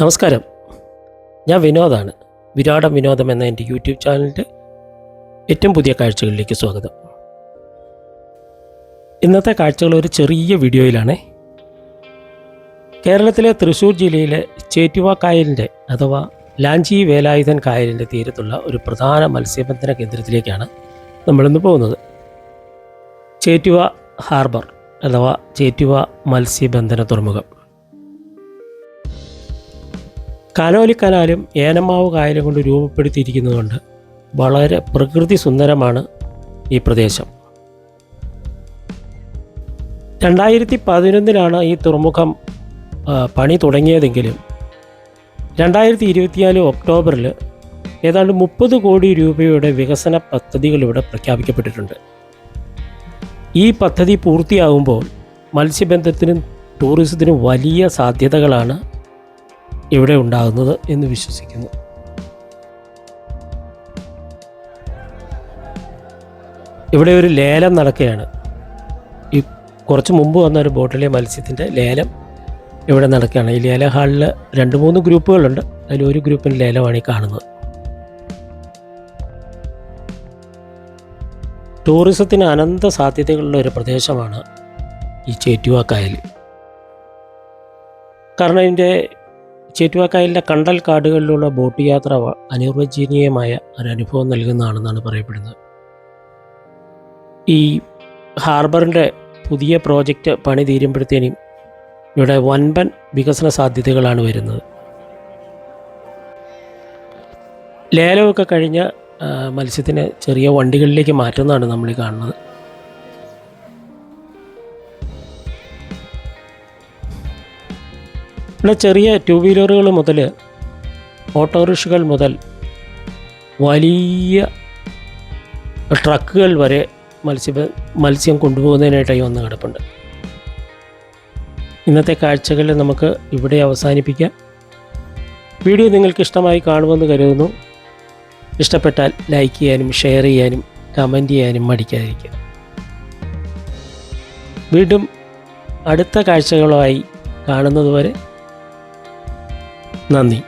നമസ്കാരം. ഞാൻ വിനോദാണ്. വിരാടം വിനോദം എന്ന എന്റെ യൂട്യൂബ് ചാനലിന്റെ ഏറ്റവും പുതിയ കാഴ്ചകളിലേക്ക് സ്വാഗതം. ഇന്നത്തെ കാഴ്ചകൾ ഒരു ചെറിയ വീഡിയോയിലാണ്. കേരളത്തിലെ തൃശ്ശൂർ ജില്ലയിലെ ചേറ്റുവ കായലിന്റെ അഥവാ ലാഞ്ചി വേലായുധൻ കായലിന്റെ തീരത്തുള്ള ഒരു പ്രധാന മത്സ്യബന്ധന കേന്ദ്രത്തിലേക്കാണ് നമ്മളിന്ന് പോകുന്നത്. ചേറ്റുവ ഹാർബർ അഥവാ ചേറ്റുവ മത്സ്യബന്ധന തുറമുഖം. കനാലും ഏനമാവ് കായലും കൊണ്ട് രൂപപ്പെടുത്തിയിരിക്കുന്നതുകൊണ്ട് വളരെ പ്രകൃതി സുന്ദരമാണ് ഈ പ്രദേശം. രണ്ടായിരത്തി പതിനൊന്നിലാണ് ഈ തുറമുഖം പണി തുടങ്ങിയതെങ്കിലും രണ്ടായിരത്തി ഇരുപത്തിനാല് ഒക്ടോബറിൽ ഏതാണ്ട് മുപ്പത് കോടി രൂപയുടെ വികസന പദ്ധതികൾ ഇവിടെ പ്രഖ്യാപിക്കപ്പെട്ടിട്ടുണ്ട്. ഈ പദ്ധതി പൂർത്തിയാകുമ്പോൾ മത്സ്യബന്ധത്തിനും ടൂറിസത്തിനും വലിയ സാധ്യതകളാണ് ഇവിടെ ഉണ്ടാകുന്നത് എന്ന് വിശ്വസിക്കുന്നു. ഇവിടെ ഒരു ലേലം നടക്കുകയാണ്. ഈ കുറച്ച് മുമ്പ് വന്ന ഒരു ബോട്ടിലെ മത്സ്യത്തിന്റെ ലേലം ഇവിടെ നടക്കുകയാണ്. ഈ ലേല ഹാളിൽ രണ്ട് മൂന്ന് ഗ്രൂപ്പുകളുണ്ട്. അതിൽ ഒരു ഗ്രൂപ്പിന്റെ ലേലമാണ് ഈ കാണുന്നത്. ടൂറിസത്തിന് അനന്ത സാധ്യതകളുള്ള ഒരു പ്രദേശമാണ് ഈ ചേറ്റുവാക്കായൽ. കാരണം ഇതിന്റെ ചേറ്റുവാക്കായലിന്റെ കണ്ടൽ കാടുകളിലുള്ള ബോട്ട് യാത്ര അനിർവചനീയമായ ഒരു അനുഭവം നൽകുന്നതാണെന്നാണ് പറയപ്പെടുന്നത്. ഈ ഹാർബറിന്റെ പുതിയ പ്രോജക്റ്റ് പണി തീരുമ്പോഴത്തേനും ഇവിടെ വൻപൻ വികസന സാധ്യതകളാണ് വരുന്നത്. ലേലമൊക്കെ കഴിഞ്ഞ മത്സ്യത്തിനെ ചെറിയ വണ്ടികളിലേക്ക് മാറ്റുന്നതാണ് നമ്മൾ കാണുന്നത്. ഇവിടെ ചെറിയ ടു വീലറുകൾ മുതൽ ഓട്ടോറിക്ഷകൾ മുതൽ വലിയ ട്രക്കുകൾ വരെ മത്സ്യ മത്സ്യം കൊണ്ടുപോകുന്നതിനായിട്ടായി വന്ന് കിടപ്പുണ്ട്. ഇന്നത്തെ കാഴ്ചകൾ നമുക്ക് ഇവിടെ അവസാനിപ്പിക്കാം. വീഡിയോ നിങ്ങൾക്ക് ഇഷ്ടമായി കാണുമെന്ന് കരുതുന്നു. ഇഷ്ടപ്പെട്ടാൽ ലൈക്ക് ചെയ്യാനും ഷെയർ ചെയ്യാനും കമന്റ് ചെയ്യാനും മടിക്കാതിരിക്കുക. വീണ്ടും അടുത്ത കാഴ്ചകളുമായി കാണുന്നതുവരെ 那你